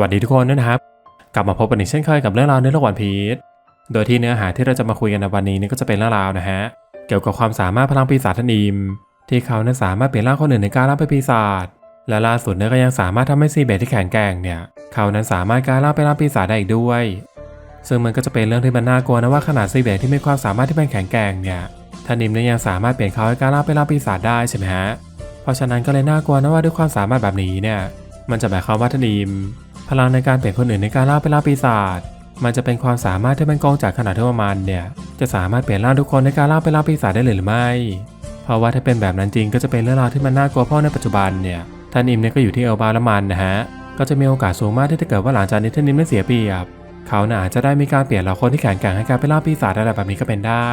วัสดีทุกคนนะครับ กลับมาพบกันอีกเช่นเคยกับเรื่องราวในโลกวันพีชโดยที่เนื้อหาที่เราจะมาคุยกันในวันนี้นี่ก็จะเป็นเรื่องราวนะฮะเกี่ยวกับความสามารถพลังปีศาจท่านอิม ที่เขานั้นสามารถเปลี่ยนร่างคนอื่นในการร่างเป็นปีศาจและล่าสุดเนี่ยก็ยังสามารถทำให้ซีเบตที่แข็งแกร่งเนี่ยเขานั้นสามารถกายร่างเป็นร่างปีศาจได้อีกด้วย ซึ่งมันก็จะเป็นเรื่องที่มันน่ากลัวนะว่าขนาดซีเบตที่มีความสามารถที่เป็นแข็งแกร่งเนี่ยท่านอิมเนี่ยยังสามารถเปลี่ยนเขาให้กายร่างเป็นร่างปีศาจได้ใช่ไหมฮะเพราะฉะนั้นก็เลยน่ากลัวนะว่าด้วยความสามารถแบบนี้เนี่ยมันจะหมายความว่าทนิม พลังในการเปลี่ยนคนอื่นในการล่าเป็นล่าปีศาจมันจะเป็นความสามารถที่เป็นกองจากขนาดที่ประมาณเนี่ย จะสามารถเปลี่ยนร่างทุกคนในการล่าเป็นล่าปีศาจได้เลยหรือไม่ เพราะว่าถ้าเป็นแบบนั้นจริงก็จะเป็นเรื่องราวที่มันน่ากลัวพราะในปัจจุบันเนี่ย ท่านอิมเนี่ยก็อยู่ที่เอลบาละมันนะฮะ ก็จะมีโอกาสสูงมากที่จะเกิดว่าหลังจากนี้ท่านอิมไม่เสียเปรียบ เขาน่ะอาจจะได้มีการเปลี่ยนเหล่าคนที่แข็งแกร่งให้กลายเป็นล่าปีศาจอะไรแบบนี้ก็เป็นได้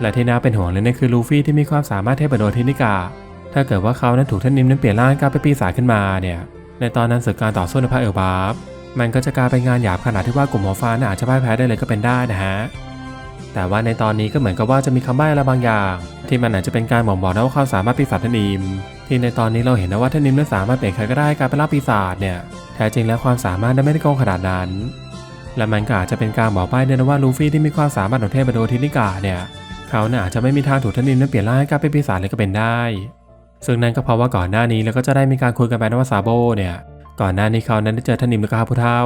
และที่น่าเป็นห่วงเลยนั่นคือลูฟี่ที่มีความสามารถเทพโดทินิกา ถ้าเกิดว่าเขานั้นถูกท่านนิมนั้นเปลี่ยนร่างกลายเป็นปีศาจขึ้นมาเนี่ย ในตอนนั้นศึกการต่อสู้ในภาคเอลบาฟมันก็จะกลายเป็นงานหยาบขนาดที่ว่ากลุ่มหมอฟ้าน่ะอาจจะพ่ายแพ้ได้เลยก็เป็นได้นะฮะ แต่ว่าในตอนนี้ก็เหมือนกับว่าจะมีคำใบ้อะไรบางอย่าง ที่มันอาจจะเป็นการบ่งบอกนะว่าความสามารถปีศาจท่านนิมที่ในตอนนี้เราเห็นนะว่าท่านนิมนั้นสามารถเปลี่ยนใครก็ได้กลายเป็นร่างปีศาจเนี่ยแท้จริงแล้วความสามารถนั้นไม่ได้โกงขนาดนั้น และมันก็อาจจะเป็นการบอกใบ้ด้วยนะว่าลูฟี่ที่มีความสามารถของเทพโดทินิกาเนี่ยเขาเนี่ยอาจจะไม่มีทางถูกท่านนิมนั้นเปลี่ยนร่างให้กลายเป็นปีศาจเลยก็เป็นได้ ซึ่งนั่นก็เพราะว่าก่อนหน้านี้แล้วก็จะได้มีการคุยกันไปนะว่าซาโบเนี่ยก่อนหน้านี้เขานั้นได้เจอท่านนิมและก็ฮาผู้เท่า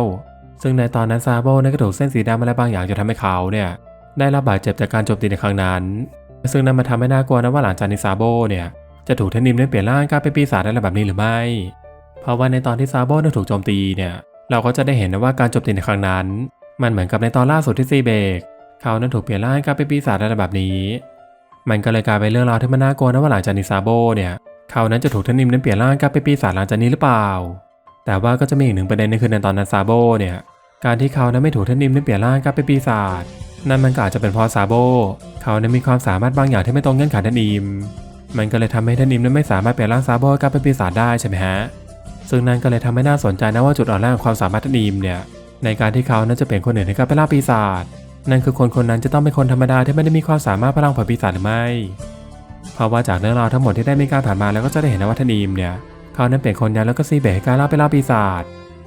ซึ่งในตอนนั้นซาโบนั้นก็ถูกเส้นสีดำอะไรบางอย่างจนทำให้เขาเนี่ยได้รับบาดเจ็บจากการโจมตีในครั้งนั้น ซึ่งนั่นมาทำให้น่ากลัวนะว่าหลังจากนี้ซาโบเนี่ยจะถูกท่านนิมนั้นเปลี่ยนร่างกลายเป็นปีศาจอะไรแบบนี้หรือไม่ เพราะว่าในตอนที่ซาโบนั้นถูกโจมตีเนี่ยเราก็จะได้เห็นนะว่าการโจมตีในครั้งนั้น มันเหมือนกับในตอนล่าสุดที่ซีเบกเขานั้นถูกเปลี่ยนร่างกลายเป็นปีศาจอะไรแบบนี้ มันก็เลยกลายเป็นเรื่องราวที่มันน่ากลัวนะว่าหลังจากนี้ซาโบเนี่ยเขานั้นจะถูกท่านนิมนั้นเปลี่ยนร่างกลายเป็นปีศาจหลังจากนี้หรือเปล่า แต่ว่าก็จะมีอีกหนึ่งประเด็นนึงคือในตอนนั้นซาโบเนี่ยการที่เขานั้นไม่ถูกท่านนิมนั้นเปลี่ยนร่างกลายเป็นปีศาจนั่นมันก็อาจจะเป็นเพราะซาโบเขานั้นมีความสามารถบางอย่างที่ไม่ตรงเงื่อนไขท่านนิม มันก็เลยทำให้ท่านนิมนั้นไม่สามารถเปลี่ยนร่างซาโบกลายเป็นปีศาจได้ใช่ไหมฮะซึ่งนั่นก็เลยทำให้น่าสนใจนะว่าจุดอ่อนแรงของความสามารถท่านนิมเนี่ยในการที่เขานั้นจะเปลี่ยนคนอื่นให้กลายเป็นร่างปีศาจ นั่นคือคนคนนั้นจะต้องเป็นคนธรรมดาที่ไม่ได้มีความสามารถพลังผยปีศาจหรือไม่ เพราะว่าจากเรื่องราวทั้งหมดที่ได้มีการผ่านมาแล้วก็จะได้เห็นว่าท่านนิมเนี่ยเขานั้นเป็นคนยันแล้วก็ซีเบกกายร่างเป็นร่าปีศาจ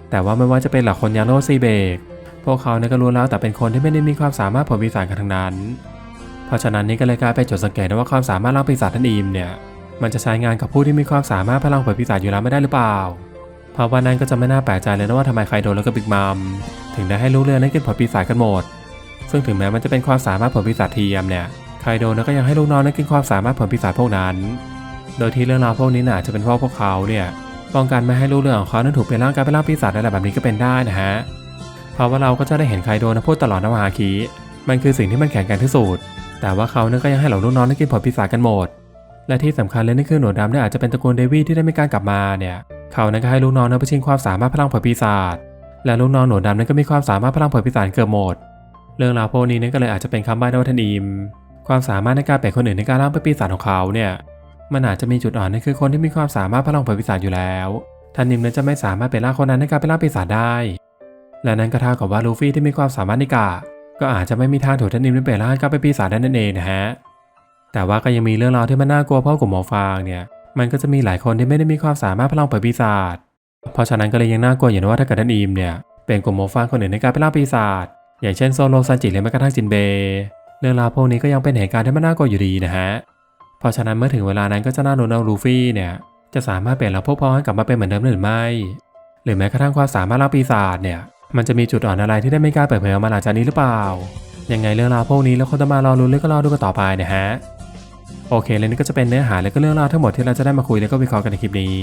แต่ว่าไม่ว่าจะเป็นหลักคนยันโลซีเบกพวกเขาเนี่ยก็รู้แล้วแต่เป็นคนที่ไม่ได้มีความสามารถผลปีศาจกันทั้งนั้น เพราะฉะนั้นนี่ก็เลยกลายเป็นจุดสังเกตว่าความสามารถร่าปีศาจท่านอิมเนี่ยมันจะใช้งานกับผู้ที่มีความสามารถพลังผลปีศาจอยู่แล้วไม่ได้หรือเปล่าเพราะว่านั้นก็จะไม่น่าแปลกใจเลยนะว่าทำไมใครโดนแล้วก็บิ๊กมัมถึงได้ให้ลูกเรือนั้นกินผลปีศาจกันหมด ซึ่งถึงแม้มันจะเป็นความสามารถผลปีศาจเทียมเนี่ยใคโดนแล้วก็ยังให้ลูกน้องนั้นกินความสามารถผลปีศาจพวกนั้น โดยที่เรื่องราวพวกนี้น่าจะเป็นเพราะพวกเขาเนี่ยป้องกันไม่ให้ลูกเรือของเขานั้นถูกเปลี่ยนร่างกายเป็นร่างปีศาจอะไรแบบนี้ก็เป็นได้นะฮะเพราะว่าเราก็จะได้เห็นไคโดนะพูดตลอดนะวาฮาคิมันคือสิ่งที่มันแข็งกร่งที่สุดแต่ว่าเขาเนี่ยก็ยังให้เหล่าลูกน้องได้กินผลปีศาจกันหมด และที่สำคัญเลยนั่นคือหนวดดำเนี่ยอาจจะเป็นตระกูลเดวี่ที่ได้มีการกลับมาเนี่ยเขานั้นก็ให้ลูกน้องนั้นไปชิงความสามารถพลังผลปีศาจและลูกน้องหนวดดำนั้นก็มีความสามารถพลังผลปีศาจเกือบหมด เรื่องราวพวกนี้นั่นก็เลยอาจจะเป็นคำใบ้นะว่าท่านอิมความสามารถในการเปลี่ยนคนอื่นในการร่างเป็นปีศาจของเขาเนี่ย มันอาจจะมีจุดอ่อนนั่นคือคนที่มีความสามารถพลังผลปีศาจอยู่แล้วท่านอิมนั้นจะไม่สามารถเปลี่ยนร่างคนนั้นในการเป็นร่างปีศาจได้ และนั่นก็เท่ากับว่าลูฟี่ที่มีความสามารถในกาก็อาจจะไม่มีทางถูกท่านนิมนั้นเปลี่ยนร่างกลายเป็นปีศาจได้นั่นเองนะฮะ แต่ว่าก็ยังมีเรื่องราวที่มันน่ากลัวเพราะกลุ่มหมอฟางเนี่ย มันก็จะมีหลายคนที่ไม่ได้มีความสามารถพลังเปิดปีศาจ เพราะฉะนั้นก็เลยยังน่ากลัวอยู่นะว่าถ้าเกิดท่านอิมเนี่ยเป็นกลุ่มหมอฟางคนอื่นในการเป็นร่างปีศาจ อย่างเช่นโซโลซันจิหรือแม้กระทั่งจินเบ เรื่องราวพวกนี้ก็ยังเป็นเหตุการณ์ที่มันน่ากลัวอยู่ดีนะฮะ เพราะฉะนั้นเมื่อถึงเวลานั้นก็จะน่าหนุนเอาลูฟี่เนี่ยจะสามารถเปลี่ยนเราพวกพ้องให้กลับมาเป็นเหมือนเดิมหรือไม่ หรือแม้กระทั่งความสามารถร่าปีศาจเนี่ยมันจะมีจุดอ่อนอะไรที่ได้ไม่กล้าเปิดเผยออกมาหลังจากนี้หรือเปล่า ยังไงเรื่องราวพวกนี้แล้วคนจะมารอรุ้นแล้วก็รอดูกันต่อไปนะฮะ โอเคและนี่ก็จะเป็นเนื้อหาและก็เรื่องราวทั้งหมดที่เราจะได้มาคุยแล้วก็วิเคราะห์กันในคลิปนี้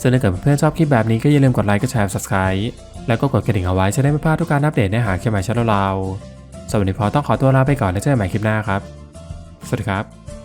ซึ่งถ้าเกิดเพื่อนชอบคลิปแบบนี้ก็อย่าลืมกดไลค์ กดแชร์ subscribe แล้วก็กดกระดิ่งเอาไว้จะได้ไม่พลาดทุกการอัปเดตเนื้อหาเกี่ยวกับช่องเราสวัสดีพอต้องขอตัวลาไปก่อนแล้วเจอกันใหม่คลิปหน้าครับ สวัสดีครับ